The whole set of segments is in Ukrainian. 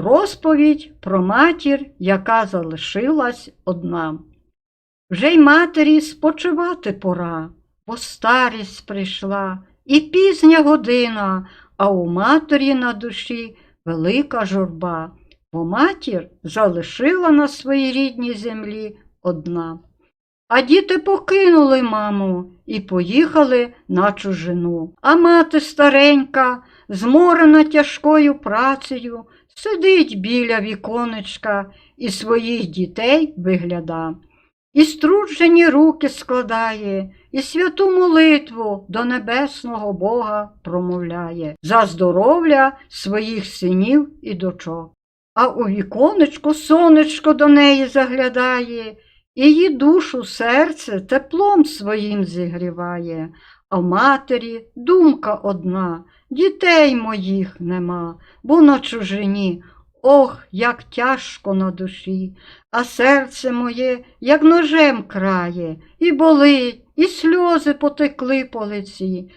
Розповідь про матір, яка залишилась одна. Вже й матері спочивати пора, бо старість прийшла, і пізня година, а у матері на душі велика журба, бо матір залишила на своїй рідній землі одна. А діти покинули маму і поїхали на чужину. А мати старенька, зморена тяжкою працею, сидить біля віконечка і своїх дітей вигляда. І струджені руки складає, і святу молитву до небесного Бога промовляє за здоров'я своїх синів і дочок. А у віконечко сонечко до неї заглядає, її душу серце теплом своїм зігріває, а в матері думка одна, дітей моїх нема, бо на чужині. Ох, як тяжко на душі, а серце моє, як ножем крає, і болить, і сльози потекли по лиці.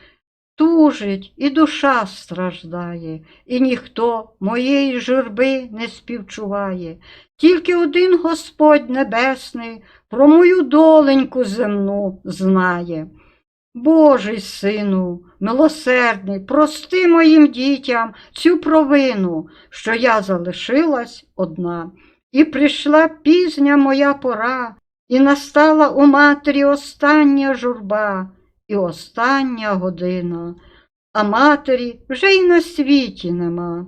Тужить, і душа страждає, і ніхто моєї журби не співчуває. Тільки один Господь Небесний про мою доленьку земну знає. Божий сину, милосердний, прости моїм дітям цю провину, що я залишилась одна, і прийшла пізня моя пора, і настала у матері остання журба і остання година, а матері вже й на світі нема.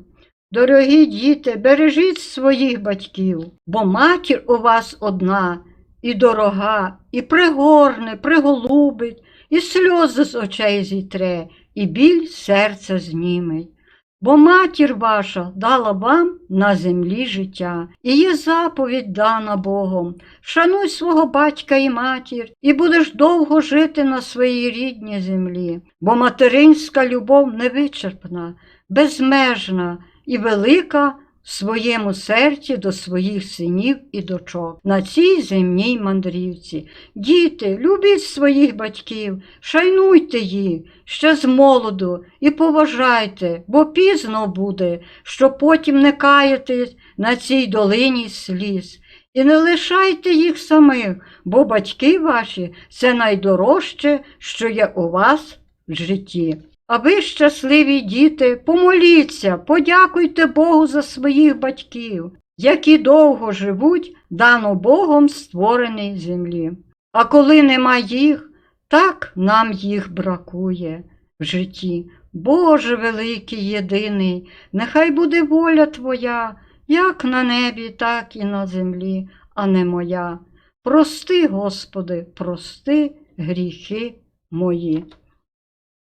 Дорогі діти, бережіть своїх батьків, бо матір у вас одна, і дорога, і пригорне, приголубить, і сльози з очей зітре, і біль серця зніметь. Бо матір ваша дала вам на землі життя, і є заповідь дана Богом. Шануй свого батька і матір, і будеш довго жити на своїй рідній землі, бо материнська любов невичерпна, безмежна і велика своєму серці до своїх синів і дочок на цій земній мандрівці. Діти, любіть своїх батьків, шайнуйте їх ще з молоду і поважайте, бо пізно буде, що потім не каєтесь на цій долині сліз. І не лишайте їх самих, бо батьки ваші це найдорожче, що є у вас в житті. А ви, щасливі діти, помоліться, подякуйте Богу за своїх батьків, які довго живуть дано Богом створеній землі. А коли нема їх, так нам їх бракує в житті. Боже великий єдиний, нехай буде воля Твоя, як на небі, так і на землі, а не моя. Прости, Господи, прости гріхи мої.